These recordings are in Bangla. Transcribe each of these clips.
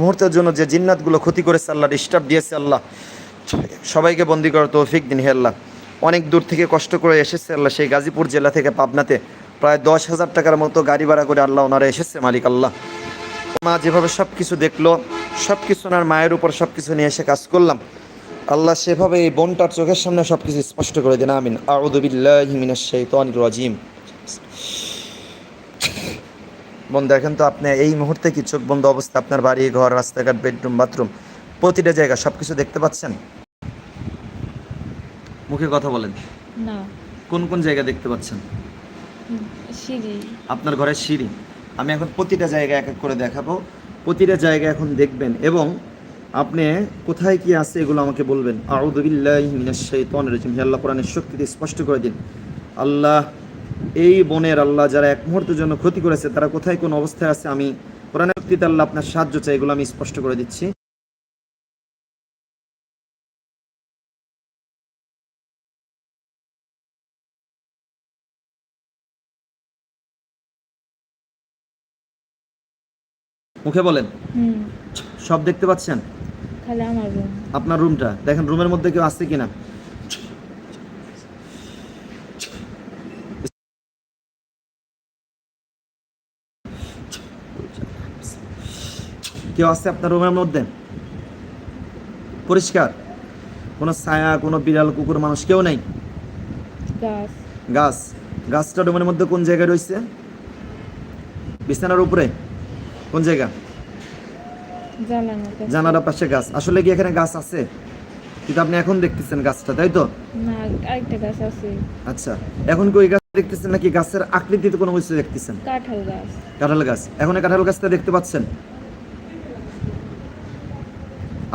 মুহূর্তের জন্য যে জিন্নাতগুলো ক্ষতি করেছে আল্লাহ ডিস্টার্ব দিয়েছে আল্লাহ, সবাইকে বন্দি করার তৌফিক দিন হে আল্লাহ। অনেক দূর থেকে কষ্ট করে এসেছে আল্লাহ সেই গাজীপুর জেলা থেকে পাবনাতে। প্রায় দশ হাজার টাকার মতো গাড়ি ভাড়া করে আল্লাহ ওনারা এসেছে, মালিক আল্লাহ। মা যেভাবে সব কিছু দেখল সব কিছু ওনার মায়ের উপর সব কিছু নিয়ে এসে কাজ করলাম। আল্লাহ সেভাবে এই বোনটার চোখের সামনে সব কিছু স্পষ্ট করে দিন, আমিন। আউদুবিল্লাহি মিনাশ শাইতানির রাজিম। বোন দেখেন তো আপনি এই মুহূর্তে কি চোখ বন্ধ অবস্থা আপনার বাড়ি ঘর রাস্তাঘাট বেডরুম বাথরুম প্রতিটা জায়গা সব কিছু দেখতে পাচ্ছেন? মুখে কথা বলেন। না। কোন কোন জায়গা দেখতে পাচ্ছেন? সিঁড়ি। আপনার ঘরের সিঁড়ি। আমি এখন প্রতিটা জায়গা এক এক করে দেখাবো। প্রতিটা জায়গা এখন দেখবেন এবং আপনি কোথায় কি আছে এগুলো আমাকে বলবেন। আউদুবিল্লাহি মিনাশ শাইতানির রাজিম। হে আল্লাহ কোরআনের শক্তিতে স্পষ্ট করে দিন। আল্লাহ এই বনের আল্লাহ যারা এক মুহূর্তের জন্য ক্ষতি করেছে তারা কোথায় কোন অবস্থায় আছে আমি শক্তিতে আল্লাহ আপনার সাহায্য চাই এগুলো আমি স্পষ্ট করে দিচ্ছি। মুখে বলেন। সব দেখতে পাচ্ছেন? আপনার রুমটা দেখেন রুমের মধ্যে কেউ আছে কিনা? কেউ আছে আপনার রুমের মধ্যে? পরিষ্কার? কোনো ছায়া কোনো বিড়াল কুকুর মানুষ কেউ নেই? গাছ। গাছ। গাছটা রুমের মধ্যে কোন জায়গায় রয়েছে? বিছানার উপরে? কোন জায়গা। জানালার পাশে গাছ। আসলে কি এখানে গাছ আছে? কিন্তু আপনি এখন দেখতেছেন গাছটা তাই তো? আচ্ছা এখন কি ওই গাছ দেখতেছেন নাকি গাছের আকৃতিতে কোনো কিছু দেখতেছেন? কাঁঠাল গাছ। কাঁঠাল গাছ। এখন কাঁঠাল গাছটা দেখতে পাচ্ছেন?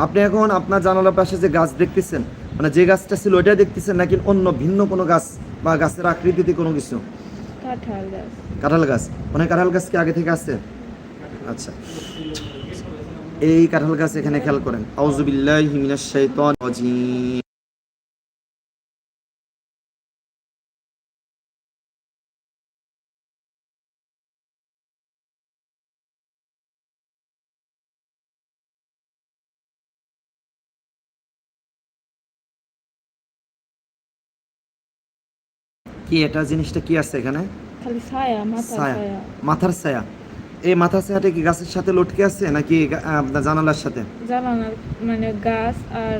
আপনি এখন আপনার জানালার পাশে যে গাছ দেখতেছেন মানে যে গাছটা ছিল ওইটা দেখতেছেন নাকি অন্য ভিন্ন কোনো গাছ বা গাছের আকৃতিতে কোনো কিছু? কাঁঠাল গাছ। মানে কাঁঠাল গাছ কি আগে থেকে আছে? আচ্ছা। এই কাঁঠাল গাছ এখানে খেয়াল করেন। আউজুবিল্লাহি কি এটা জিনিসটা কি আছে এখানে? খালি ছায়া মাথা ছায়া। ছায়া। মাথার ছায়া। এই মাথার ছায়াটা কি গাছের সাথে লটকে আছে নাকি আপনার জানালার সাথে? জ্বালানার মানে গাছ আর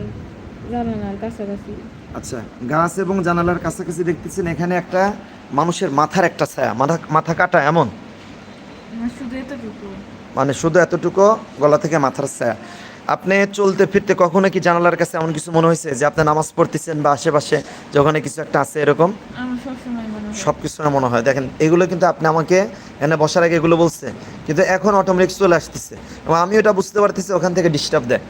জ্বালানার কাছাকাছি। আচ্ছা গাছ এবং জানালার কাছাকাছি দেখতেছেন এখানে একটা মানুষের মাথার একটা ছায়া। মাথা মাথা কাটা এমন? শুধু এতটুকু। মানে শুধু এতটুকু গলা থেকে মাথার ছায়া। আপনি চলতে ফিরতে কখনো কি জানালার কাছে এমন কিছু মনে হয়েছে যে আপনি নামাজ পড়তেছেন বা আশেপাশে যখন কিছু একটা আছে এরকম? মনে হয়। সব কিছু মনে হয়। দেখেন এগুলো কিন্তু আপনি আমাকে এনে বসার আগে এগুলো বলছে। কিন্তু এখন অটোমেটিক চলে আসতেছে। এবং আমি ওটা বুঝতে পারতেছি ওখান থেকে ডিস্টার্ব দেয়।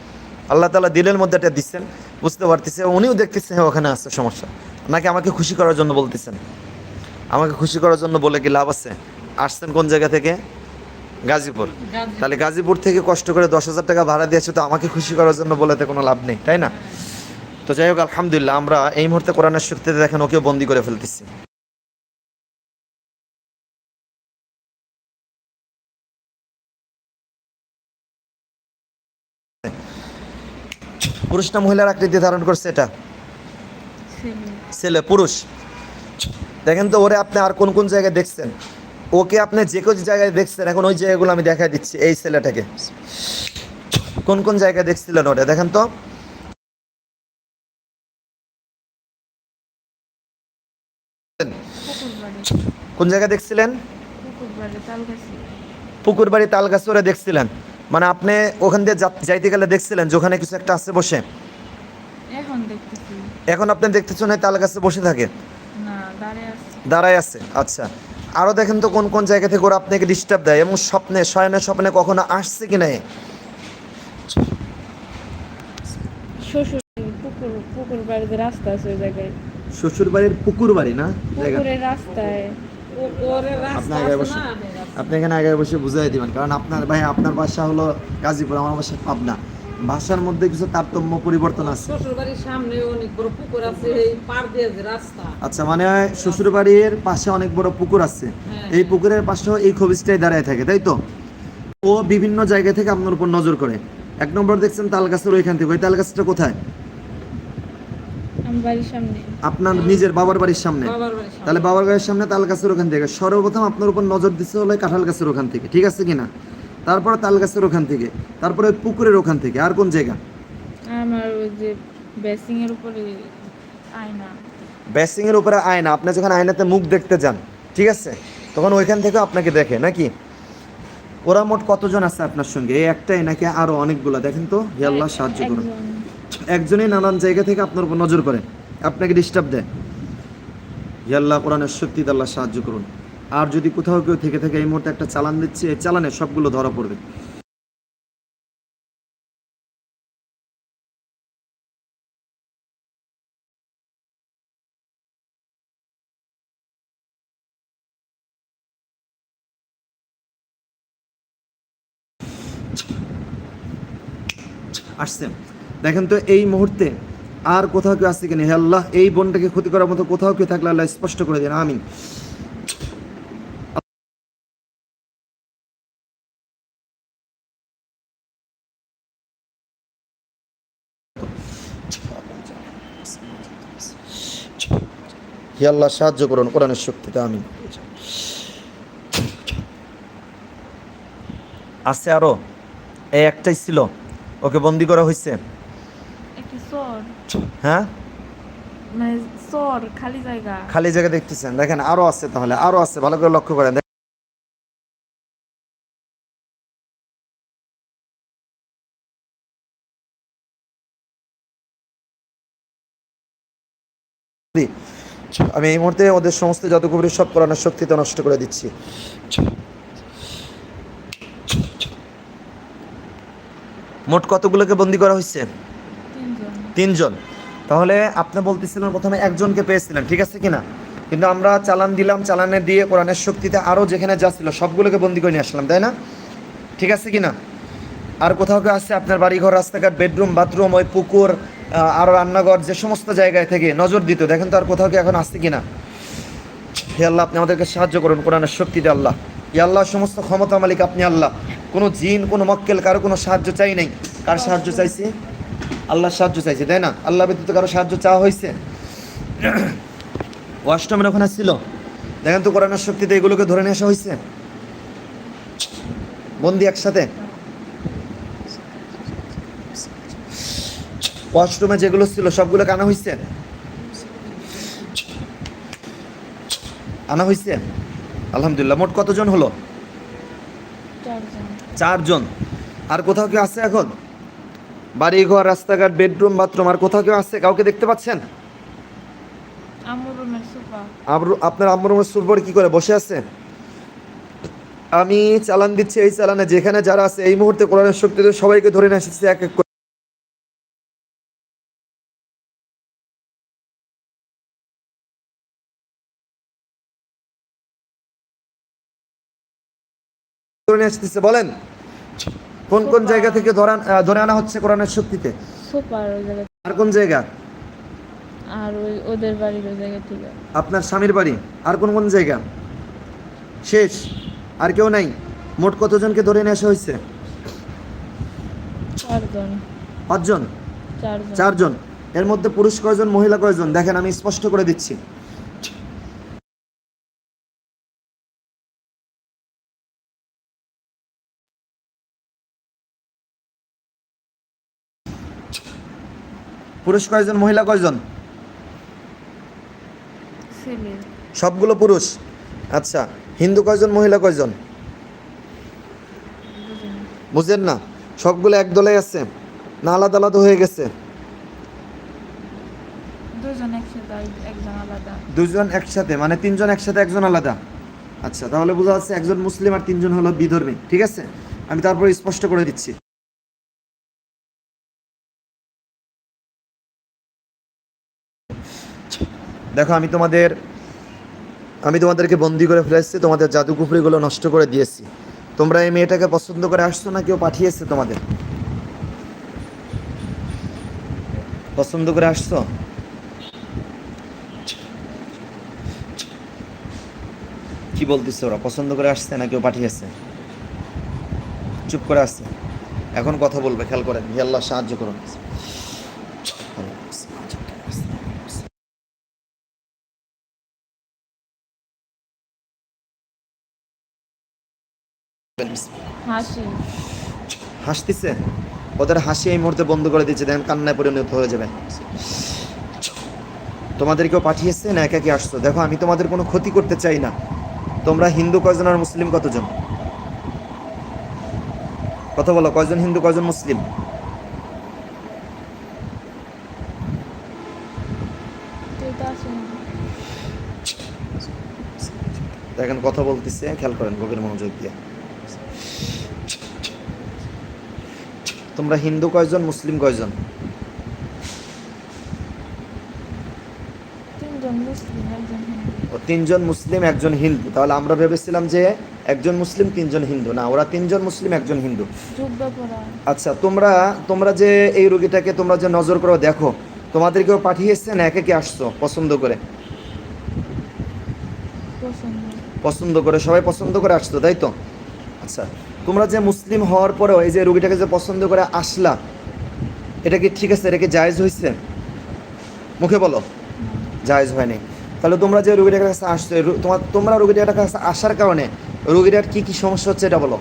আল্লাহ তালা দিলের মধ্যে এটা দিচ্ছেন বুঝতে পারতেছে উনিও দেখতেছে হ্যাঁ ওখানে আছে সমস্যা। নাকি আমাকে খুশি করার জন্য বলতেছেন? আমাকে খুশি করার জন্য বলে কি লাভ আছে? আসছেন কোন জায়গা থেকে? গাজীপুর। তাহলে গাজীপুর থেকে কষ্ট করে দশ হাজার টাকা ভাড়া দিয়েছে তো আমাকে খুশি করার জন্য বলেতে কোনো লাভ নেই তাই না? তো যাই হোক, আলহামদুলিল্লাহ, আমরা এই মুহূর্তে কোরআনের শক্তিতে দেখেন ওকেও বন্দি করে ফেলতেছি। পুরুষ না মহিলার আকৃতি ধারণ করছে এটা? ছেলে, পুরুষ। দেখেন তো, ওরে আপনি আর কোন কোন জায়গায় দেখছেন? ওকে আপনি যে কোনো জায়গায় দেখছেন, এখন ওই জায়গাগুলো আমি দেখা দিচ্ছি, এই ছেলেটাকে। কোন কোন জায়গায় দেখছিলেন ওরে দেখেন তো। কোন জায়গায় দেখছিলেন? পুকুর বাড়ি তাল গাছি পুকুর বাড়ি তাল গাছ ওরে দেখছিলেন। মানে আপনি ওখান দিয়ে যাইতে গেলে দেখছিলেন যে ওখানে কিছু একটা আছে বসে? এখন আপনি দেখতেছেন এই তাল গাছে বসে থাকে? দাঁড়িয়ে আছে। আচ্ছা। আরও দেখেন তো কোন কোন জায়গা থেকে ওরা আপনাকে ডিস্টার্ব দেয় এবং স্বপ্নে শয়নে স্বপ্নে কখনো আসছে কি নাই? শ্বশুর পুকুর পুকুর বাড়িতে রাস্তা আছে ওই জায়গায়। শ্বশুর বাড়ির পুকুর বাড়ি না পুকুরের রাস্তায়। আপনি আগে বসে আপনি এখানে আগে বসে বুঝাই দিবেন কারণ আপনার ভাই আপনার বাসা হলো গাজীপুর আমার বাসা পাবনা। ভাষার মধ্যে কিছু তারতম্য পরিবর্তন আছে। সামনে অনেক বড় পুকুর আছে এই পার দিয়ে রাস্তা। আচ্ছা মানে শ্বশুর বাড়ির পাশে অনেক বড় পুকুর আছে। হ্যাঁ। এই পুকুরের পাশে এই খবিজটাই দাঁড়ায় থাকে তাই তো? ও বিভিন্ন জায়গা থেকে আপনার উপর নজর করে। এক নম্বর দেখছেন তাল গাছের ওইখান থেকে ওই তাল গাছটা কোথায়? বাড়ির সামনে। আপনার নিজের বাবার বাড়ির সামনে? বাবার বাড়ির সামনে। তাহলে বাবার বাড়ির সামনে তাল গাছের ওখান থেকে। সর্বপ্রথম আপনার উপর নজর দিচ্ছে হলো কাঁঠাল গাছের ওখান থেকে ঠিক আছে কিনা? তারপরে তাল গাছের ওখান থেকে তারপরে ওই পুকুরের ওখান থেকে। আর কোন জায়গা? আমার ওই যে বেসিং এর উপরে আয়না। বেসিং এর উপরে আয়না। আপনি যখন আয়নাতে মুখ দেখতে যান ঠিক আছে? তখন ওইখান থেকে আপনাকে দেখে নাকি? ওরা মোট কতজন আছে আপনার সঙ্গে? এই একটাই নাকি আরও অনেকগুলা? দেখেন তো হে আল্লাহ সাহায্য করুন। একজন। একজনই নানান জায়গা থেকে আপনার উপর নজর করে আপনাকে ডিস্টার্ব দেয়। হে আল্লাহ কোরআনের শক্তিতে আল্লাহ সাহায্য করুন। আর যদি কোথাও কেউ থেকে থেকে, এই মুহূর্তে একটা চালান দিচ্ছে, এই চালানে সবগুলো ধরা পড়বে। আসছেন দেখেন তো এই মুহূর্তে আর কোথাও কেউ আসছে কিনা? হে আল্লাহ, এই বোনটাকে ক্ষতি করার মতো কোথাও কেউ থাকলে আল্লাহ স্পষ্ট করে দেন। আমিন। হে আল্লাহ, সাহায্য করুন, কোরআনের শক্তিতে। আমিন। আছে আরও। এই একটাই ছিল। ওকে বন্দি করা হয়েছে হ্যাঁ? মানে চর খালি জায়গা। খালি জায়গা দেখতেছেন। দেখেন আরও আছে তাহলে আরও আছে ভালো করে লক্ষ্য করেন। আমি এই মুহূর্তে ওদের সমস্ত যতগুলি সব কোরআনের শক্তিতে নষ্ট করে দিচ্ছি। মোট কতগুলোকে বন্দি করা হয়েছে? তিনজন। তাহলে আপনি বলতেছিলেন প্রথমে একজনকে পেয়েছিলেন, ঠিক আছে কিনা? কিন্তু আমরা চালান দিলাম, চালানে দিয়ে কোরআনের শক্তিতে আরও যেখানে যা ছিল সবগুলোকে বন্দি করে নিয়ে আসলাম, তাই না? ঠিক আছে কি না আর কোথাও কেউ আছে আপনার বাড়িঘর, রাস্তাঘাট, বেডরুম, বাথরুম, ওই পুকুর আরও রান্নাঘর, যে সমস্ত জায়গায় থেকে নজর দিত, দেখেন তো আর কোথাও কেউ এখন আসছে কিনা? হে আল্লাহ, আপনি আমাদেরকে সাহায্য করুন কোরআনের শক্তিতে, আল্লাহ। ই আল্লাহ, সমস্ত ক্ষমতা মালিক আপনি আল্লাহ। কোনো জিন, কোনো মক্কেল, কারও কোনো সাহায্য চাই নাই। কার সাহায্য চাইছি? আল্লাহর সাহায্য চাইছে তাই না? আল্লাহ ব্যতীত কারও সাহায্য চাওয়া হয়েছে অষ্টমের ওখানে ছিল। দেখেন তো কোরআনের শক্তিতে এগুলোকে ধরে নিয়ে আসা হয়েছে বন্দি একসাথে। ওয়াশরুমে যেগুলো ছিল সবগুলোকে আনা হয়েছে আনা হয়েছে আলহামদুলিল্লাহ। মোট কতজন হলো? চারজন। চারজন। আর কোথাও কেউ আছে এখন? বাড়ি ঘর রাস্তাঘাট বেডরুম বাথরুম আর কোথাও কেউ আছে? কাউকে দেখতে পাচ্ছেন? রুমের আপনার আম্মুর সুরবর কি করে? বসে আছে? আমি চালান দিচ্ছি এই চালানে। যেখানে যারা আছে এই মুহূর্তে কোরআনের শক্তিতে সবাইকে ধরে নিয়ে এসেছে এক এক করে। ধরে নিয়ে আসতেছে বলেন। কোন কোন জায়গা থেকে ধরা ধরে আনা হচ্ছে কোরআনের শক্তিতে? সোফার ওই জায়গা আর কোন জায়গা? আর ওই ওদের বাড়ির ওই জায়গা থেকে। আপনার স্বামীর বাড়ি। আর কোন কোন জায়গা? শেষ। আর কেউ নাই? মোট কতজনকে ধরে নিয়ে আসা হয়েছে? চারজন। পাঁচজন? চারজন। চারজন। এর মধ্যে পুরুষ কয়জন মহিলা কয়জন? দেখেন আমি স্পষ্ট করে দিচ্ছি। পুরুষ কয়জন মহিলা কয়জন? সবগুলো পুরুষ? আচ্ছা হিন্দু কয়জন মহিলা কয়জন? বুঝেন না সবগুলো এক দলে আছে না আলাদা আলাদা হয়ে গেছে? দুজন একসাথে মানে তিনজন একসাথে একজন আলাদা। আচ্ছা তাহলে বোঝা যাচ্ছে একজন মুসলিম আর তিনজন হলো বিধর্মী ঠিক আছে? আমি তারপরে স্পষ্ট করে দিচ্ছি। দেখো, আমি তোমাদের, আমি তোমাদেরকে বন্দি করে ফেলেছি তোমাদের জাদুকুফরিগুলো নষ্ট করে দিয়েছি তোমরা এই মেয়েটাকে পছন্দ করে আসছো না, কেউ পাঠিয়েছে তোমাদের? পছন্দ করে আসছো? কি বলতেছে ওরা? পছন্দ করে আসছে না, কেউ পাঠিয়েছে চুপ করে আসছে এখন কথা বলবে, খেয়াল করেন আল্লাহ সাহায্য করুন। হাসি। হাসতেছে? ওদের হাসি এই মুহূর্তে বন্ধ করে দিচ্ছে দেখেন কান্নায় পরিণত হয়ে যাবে। তোমাদেরকেও পাঠিয়েছে না একা কি আসছো? দেখো, আমি তোমাদের কোনো ক্ষতি করতে চাই না। তোমরা হিন্দু কয়জন আর মুসলিম কতজন? কথা বলো, কয়জন হিন্দু, কয়জন মুসলিম? দেখেন, কথা বলতেছে, খেয়াল করেন, গভীর মনোযোগ দিয়ে। তোমরা হিন্দু কয়জন মুসলিম কয়জন? ও তিনজন মুসলিম একজন হিন্দু। তাহলে আমরা ভেবেছিলাম যে একজন মুসলিম তিনজন হিন্দু। না ওরা তিনজন মুসলিম একজন হিন্দু। আচ্ছা তোমরা তোমরা যে এই রোগীটাকে তোমরা যে নজর করে দেখো তোমাদেরকেও পাঠিয়েছে না একে কি আসছো পছন্দ করে? পছন্দ। পছন্দ করে সবাই পছন্দ করে আসতো তাই তো? আচ্ছা। তোমরা যে মুসলিম হওয়ার পরেও এই যে রুগীটাকে যে পছন্দ করে আসলা, এটা কি ঠিক আছে? এটা কি জায়েজ হয়েছে মুখে বলো। জায়েজ হয়নি। তাহলে তোমরা যে রুগীটার কাছে আসছো তোমার তোমরা রোগীটার কাছে আসার কারণে রুগীটার কি কি সমস্যা হচ্ছে এটা বলো।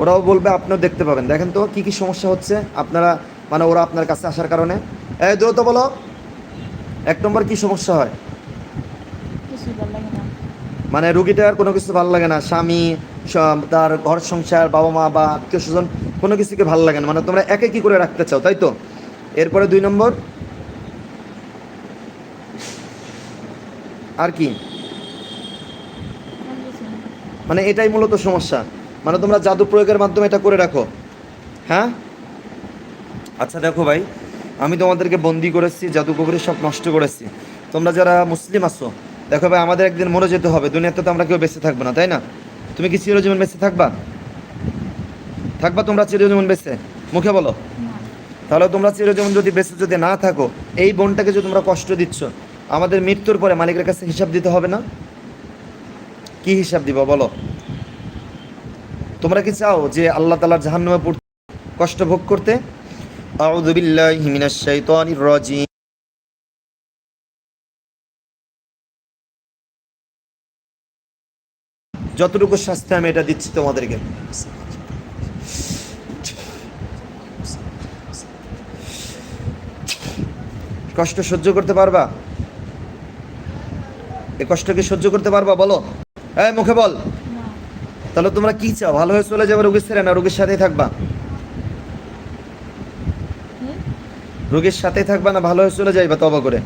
ওরাও বলবে, আপনিও দেখতে পাবেন। দেখেন তো কি কি সমস্যা হচ্ছে আপনারা মানে ওরা আপনার কাছে আসার কারণে। দ্রুত বলো। এক নম্বর কি সমস্যা হয়? মানে রুগীটার কোনো কিছু ভালো লাগে না। স্বামী তার ঘর সংসার বাবা মা বা আত্মীয় স্বজন কোনো কিছুকে ভালো লাগে না। মানে তোমরা একে কি করে রাখতে চাও, তাই তো? এরপরে দুই নম্বর। আর কি। মানে এটাই মূলত সমস্যা। মানে তোমরা জাদু প্রয়োগের মাধ্যমে এটা করে রাখো। হ্যাঁ? আচ্ছা দেখো ভাই, আমি তোমাদেরকে বন্দি করেছি, জাদু কবরে সব নষ্ট করেছি। তোমরা যারা মুসলিম আছো দেখো ভাই, আমাদের একদিন মরে যেতে হবে, দুনিয়াতে তো আমরা কেউ বেঁচে থাকব না, তাই না? তুমি কি চিরজীবন বেঁচে থাকবা? থাকবা তোমরা চিরজীবন বেঁচে? মুখে বলো। তাহলে তোমরা চিরজীবন যদি বেঁচে যদি না থাকো, এই বোনটাকে যদি তোমরা কষ্ট দিচ্ছ, আমাদের মৃত্যুর পরে মালিকের কাছে হিসাব দিতে হবে না? কি হিসাব দিব বলো? তোমরা কি চাও যে আল্লাহ তালার জাহান্নামে পড়তে, কষ্ট ভোগ করতে? আউযু বিল্লাহি মিনাশ শাইতানির রাজিম। যতটুকু শাস্তি আমি এটা দিচ্ছি তোমাদেরকে। কষ্ট সহ্য করতে পারবা? এ কষ্ট কি সহ্য করতে পারবা? বলো। হ্যাঁ মুখে বল। তাহলে তোমরা কি চাও? ভালো হয়ে চলে যাবে রোগীর ছেড়ে না রোগীর সাথেই থাকবা? রোগীর সাথেই থাকবা না ভালো হয়ে চলে যাইবা? তবা করে।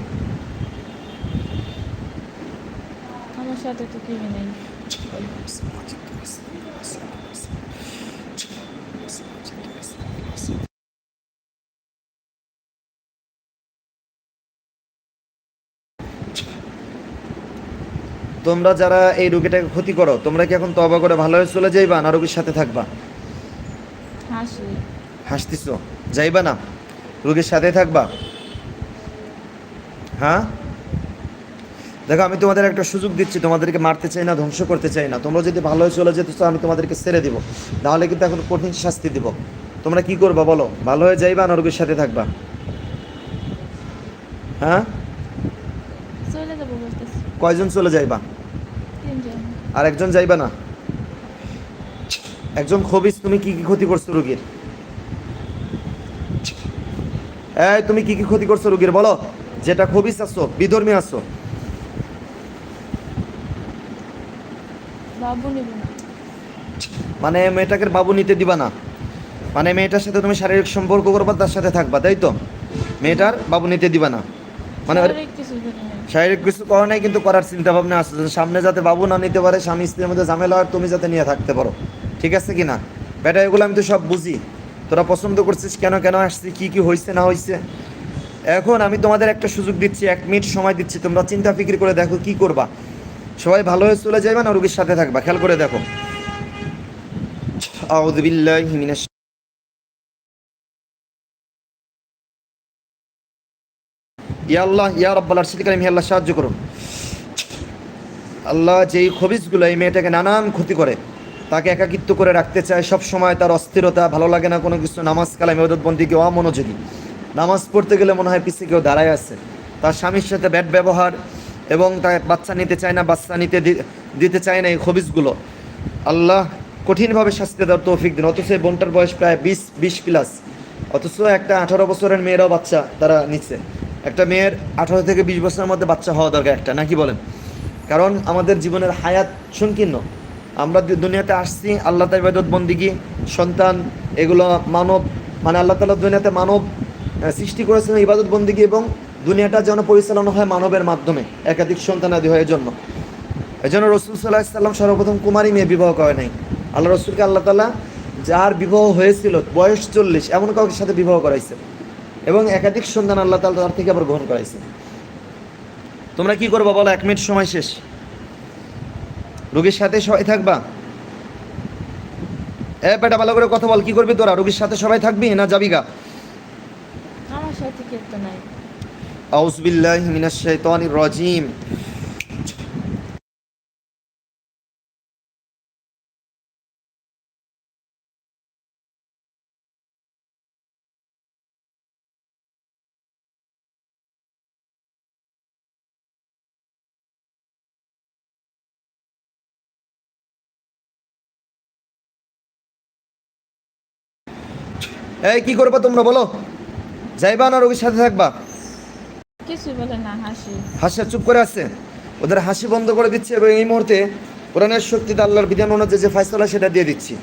আমার সাথে তো নেই। তোমরা যারা এই রোগীটাকে ক্ষতি করো তোমরা কি এখন তবা করে ভালো হয়ে চলে যাইবা না রোগীর সাথে থাকবা? হাসি। হাসতিছ? যাইবা না? রোগীর সাথে থাকবা? হ্যাঁ? দেখো আমি তোমাদের একটা সুযোগ দিচ্ছি তোমাদেরকে মারতে চাই না ধ্বংস করতে চাই না। তোমরা যদি ভালো হয়ে চলে যেতে চাও আমি তোমাদেরকে ছেড়ে দিব। তাহলে কিন্তু এখন কঠিন শাস্তি দিব। তোমরা কি করবা বলো? ভালো হয়ে যাইবা না রোগীর সাথে থাকবা? হ্যাঁ? কয়জন চলে যাইবা? আর একজন যাইবা না। একজন খবিস তুমি কি কি ক্ষতি করছ রোগীর? এই তুমি কি কি ক্ষতি করছ রোগীর? বলো যেটা খবিস আছো বিধর্মী আছো। মানে মেয়েটাকে বাবু নিতে দিবা না। মানে মেয়েটার সাথে তুমি শারীরিক সম্পর্ক করবা তার সাথে থাকবা তাই তো? মেয়েটার বাবু নিতে দিবা না। মানে শারীরিক কিছু করি নাই, কিন্তু করার চিন্তা ভাবনা আছে সামনে যাতে বাবু না নিতে পারে, স্বামী স্ত্রীর মধ্যে ঝামেলা হয়, তুমি যাতে নিয়ে থাকতে পারো। ঠিক আছে কি না? বেটা, এগুলো আমি তো সব বুঝি। তোরা পছন্দ করছিস কেন কেন আসছিস কি কি হয়েছে না হয়েছে এখন আমি তোমাদের একটা সুযোগ দিচ্ছি, এক মিনিট সময় দিচ্ছি, তোমরা চিন্তা ফিকির করে দেখো কি করবা। সবাই ভালো হয়ে চলে যাবে না রোগীর সাথে থাকবা, খেয়াল করে দেখো। আউযু বিল্লাহি মিনাশ ইয়া ইয়া আল্লাহ সাহায্য করুন। আল্লাহ যেই খবিজগুলো এই মেয়েটাকে নানান ক্ষতি করে, তাকে একাকিত্ব করে রাখতে চায়, সব সময় তার অস্থিরতা, ভালো লাগে না কোনো কিছু, নামাজ কালাম অমনোযোগী। নামাজ পড়তে গেলে মনে হয় কেউ দাঁড়ায় আছে। তার স্বামীর সাথে ব্যাড ব্যবহার এবং তার বাচ্চা নিতে চায় না, বাচ্চা নিতে দিতে চায় না এই খবিজগুলো। আল্লাহ কঠিনভাবে শাস্তি দেওয়ার তৌফিক দিন। অথচ এই বোনটার বয়স প্রায় বিশ বিশ প্লাস অথচ একটা আঠারো বছরের মেয়েরাও বাচ্চা তারা নিচ্ছে একটা মেয়ের আঠারো থেকে বিশ বছরের মধ্যে বাচ্চা হওয়া দরকার একটা নাকি বলেন? কারণ আমাদের জীবনের হায়াত সংকীর্ণ। আমরা দুনিয়াতে আসছি, আল্লাহ তার ইবাদত, বন্দিগি, সন্তান, এগুলো মানব মানে আল্লাহ তালা দুনিয়াতে মানব সৃষ্টি করেছেন ইবাদত, বন্দিগি এবং দুনিয়াটা যেন পরিচালনা হয় মানবের মাধ্যমে, একাধিক সন্তানাদি হয় জন্য এই জন্য রসুল সাল্লাহ সাল্লাম সর্বপ্রথম কুমারী মেয়ে বিবাহ করে নাই। আল্লাহ রসুলকে আল্লাহ তালা যার বিবাহ হয়েছিল, বয়স চল্লিশ, এমন কাউকে সাথে বিবাহ করাইছে। এবং একাধিক সন্তান আল্লাহ তালা তার থেকে আবার গ্রহণ করাইছে। তোমরা কি করব বলো? এক মিনিট সময় শেষ। রুগীর সাথে সবাই থাকবা? এ বেটা ভালো করে কথা বল কি করবি তোরা? রুগীর সাথে সবাই থাকবি না যাবি গা? আমার সাথে কেউ তো নাই। আউজ বিল্লাহি মিনাশ শাইতানির রাজিম। এই কি করবা তোমরা বলো? যাইবা না রোগীর সাথে থাকবা? কিছু বলে না হাসি। হাসি চুপ করে আছে? ওদের হাসি বন্ধ করে দিচ্ছে এবং এই মুহূর্তে কোরআনের শক্তিতে আল্লাহর বিধান অনুযায়ী যে ফাইসলা সেটা দিয়ে দিচ্ছি।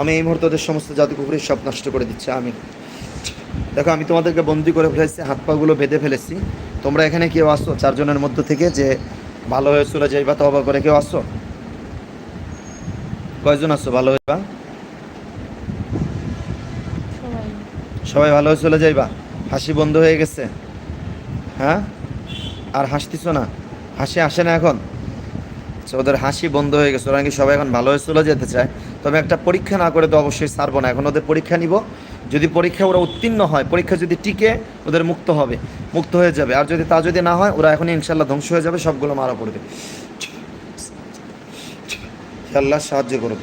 আমি এই মুহূর্তে ওদের সমস্ত জাতি কুকুরের সব নষ্ট করে দিচ্ছি আমি দেখো আমি তোমাদেরকে বন্দি করে ফেলেছি হাত পাগুলো বেঁধে ফেলেছি। তোমরা এখানে কেউ আসো চারজনের মধ্য থেকে যে ভালো হয়ে চলে যাইবা তবা করে কেউ আসো। কয়জন আসো ভালো হইবা সবাই সবাই ভালো হয়ে চলে যাইবা? হাসি বন্ধ হয়ে গেছে। হ্যাঁ? আর হাসতিস না? হাসি আসে না এখন? আচ্ছা, ওদের হাসি বন্ধ হয়ে গেছে। ওরা নাকি সবাই এখন ভালো হয়ে চলে যেতে চায়। তবে একটা পরীক্ষা না করে তো অবশ্যই ছাড়বো না। এখন ওদের পরীক্ষা নিব। যদি পরীক্ষা ওরা উত্তীর্ণ হয় পরীক্ষা যদি টিকে ওদের মুক্ত হবে। মুক্ত হয়ে যাবে। আর যদি তা যদি না হয় ওরা এখন ইনশাল্লাহ ধ্বংস হয়ে যাবে সবগুলো মারা পড়বে। আল্লাহ সাহায্য করুন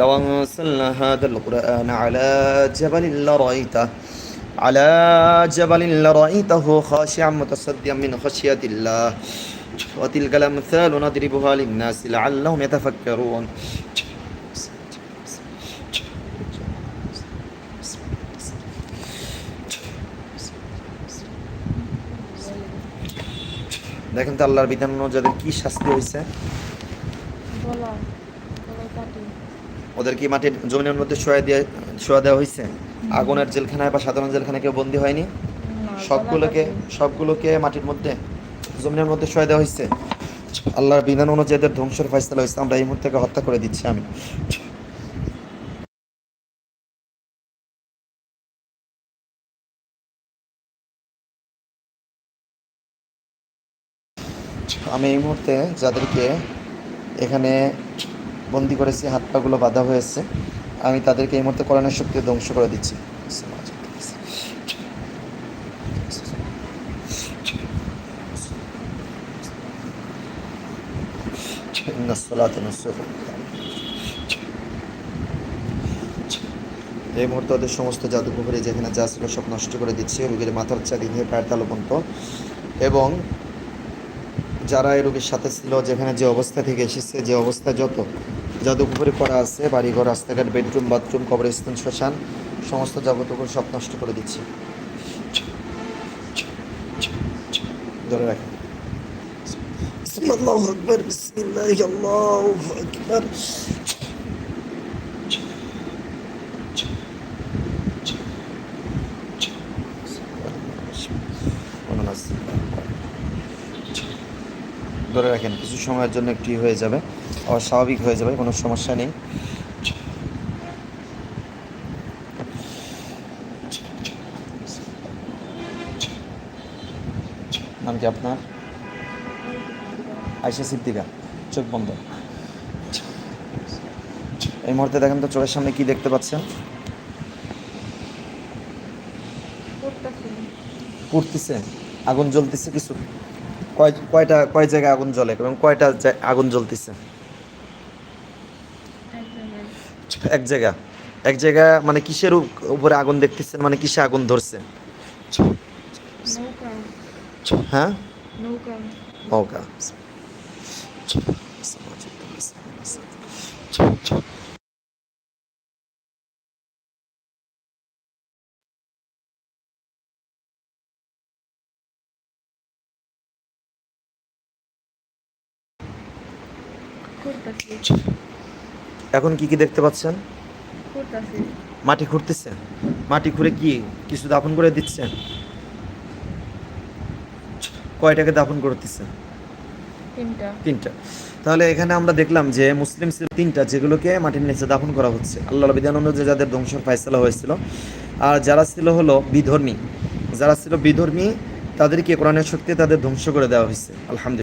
لو أنزلنا هذا القرآن على جبل لرأيته على جبل لرأيته خاشعا متصديا من خشية الله وتلك الأمثال نضربها للناس لعلهم يتفكرون দেখেন তো আল্লাহর বিধান অনুযায়ী কি শাস্তি হয়েছে বলা বলা কাটি ওদের কি মাটির জমিনের মধ্যে শোয়া দিয়ে শোয়া দেওয়া হয়েছে। আগুনের জেলখানায় বা সাধারণ জেলখানায় কেউ বন্দি হয়নি? সবগুলোকে সবগুলোকে মাটির মধ্যে জমিনের মধ্যে শোয়া দেওয়া হয়েছে। আল্লাহর বিধান অনুযায়ী এদের ধ্বংসের ফয়সলা হয়েছে। আমরা এই মুহূর্তে হত্যা করে দিচ্ছি। আমি আমি এই মুহূর্তে যাদেরকে এখানে বন্দি করেছি, হাত পাগুলো বাঁধা হয়েছে। আমি তাদেরকে এই মুহূর্তে কোরআনের শক্তি ধ্বংস করে দিচ্ছি। এই মুহূর্তে ওদের সমস্ত জাদুঘরে যেখানে যা ছিল সব নষ্ট করে দিচ্ছে। রুগীর মাথার চারি নিয়ে পায়ের তালবন্ত এবং যারা এই রোগীর সাথে ছিল, যেখানে যে অবস্থা থেকে এসেছে, যে অবস্থা যত জাদুপুকুরে করা আছে, বাড়িঘর, রাস্তাঘাট, বেডরুম, বাথরুম, কবরস্থান, শ্মশান, সমস্ত জগতগুলো সব নষ্ট করে দিচ্ছে। ধরে রাখেন। আকবার। ধরে রাখেন কিছু সময়ের জন্য একটি হয়ে যাবে। আবার স্বাভাবিক হয়ে যাবে কোনো সমস্যা নেই। নাম কি আপনার? আয়সা সিদ্দিকা চোখ বন্ধ। এই মুহূর্তে দেখেন তো চোখের সামনে কি দেখতে পাচ্ছেন? পুড়তেছে আগুন জ্বলতেছে কিছু। কয় কয়টা কয় জায়গায় আগুন জ্বলে এবং কয়টা আগুন জ্বলতেছে? এক জায়গা। এক জায়গা মানে কিসের উপরে আগুন দেখতেছেন? মানে কিসে আগুন ধরছে? হ্যাঁ? নৌকা নৌকা করতেছি এখন কি কি দেখতে পাচ্ছেন? মাটি খুঁড়তেছে? মাটি খুঁড়ে কি কিছু দাফন করে দিচ্ছে? কয়টাকে দাফন করতেছে? তিনটা। তিনটা। তাহলে এখানে আমরা দেখলাম যে মুসলিম ছিল তিনটা যেগুলোকে মাটির নিচে দাফন করা হচ্ছে। আল্লাহ বিধান অনুযায়ী যাদের ধ্বংসের ফায়সলা হয়েছিল। আর যারা ছিল হলো বিধর্মী। যারা ছিল বিধর্মী তাদেরকে কোরআনের শক্তি তাদের ধ্বংস করে দেওয়া হয়েছে। আলহামদুলিল্লাহ।